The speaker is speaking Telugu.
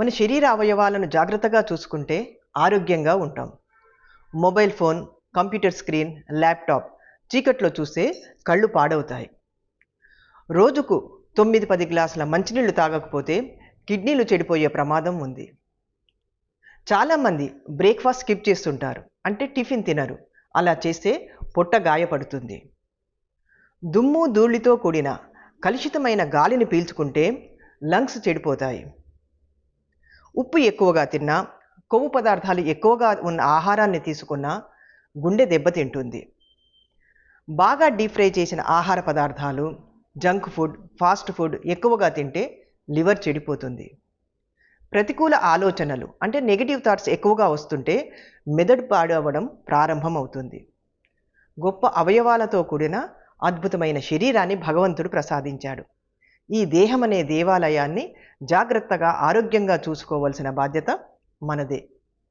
మన శరీర అవయవాలను జాగ్రత్తగా చూసుకుంటే ఆరోగ్యంగా ఉంటాం. Mobile phone computer screen laptop చీకట్లో చూస్తే కళ్ళు పాడవుతాయి. రోజుకు తొమ్మిది పది గ్లాసుల మంచినీళ్ళు తాగకపోతే కిడ్నీలు చెడిపోయే ప్రమాదం ఉంది. చాలామంది బ్రేక్ఫాస్ట్ స్కిప్ చేస్తుంటారు అంటే టిఫిన్ తినరు. అలా చేస్తే పొట్ట గాయపడుతుంది. దుమ్ము ధూళితో కూడిన కలుషితమైన గాలిని పీల్చుకుంటే లంగ్స్ చెడిపోతాయి. ఉప్పు ఎక్కువగా తిన్నా కొవ్వు పదార్థాలు ఎక్కువగా ఉన్న ఆహారాన్ని తీసుకున్నా గుండె దెబ్బతింటుంది బాగా డీప్ ఫ్రై చేసిన ఆహార పదార్థాలు జంక్ ఫుడ్ ఫాస్ట్ ఫుడ్ ఎక్కువగా తింటే లివర్ చెడిపోతుంది. ప్రతికూల ఆలోచనలు అంటే నెగిటివ్ థాట్స్ ఎక్కువగా వస్తుంటే మెదడు పాడవడం ప్రారంభం అవుతుంది గొప్ప అవయవాలతో కూడిన అద్భుతమైన శరీరాన్ని భగవంతుడు ప్రసాదించాడు. ఈ దేహమనే దేవాలయాన్ని జాగ్రత్తగా ఆరోగ్యంగా చూసుకోవాల్సిన బాధ్యత మనదే.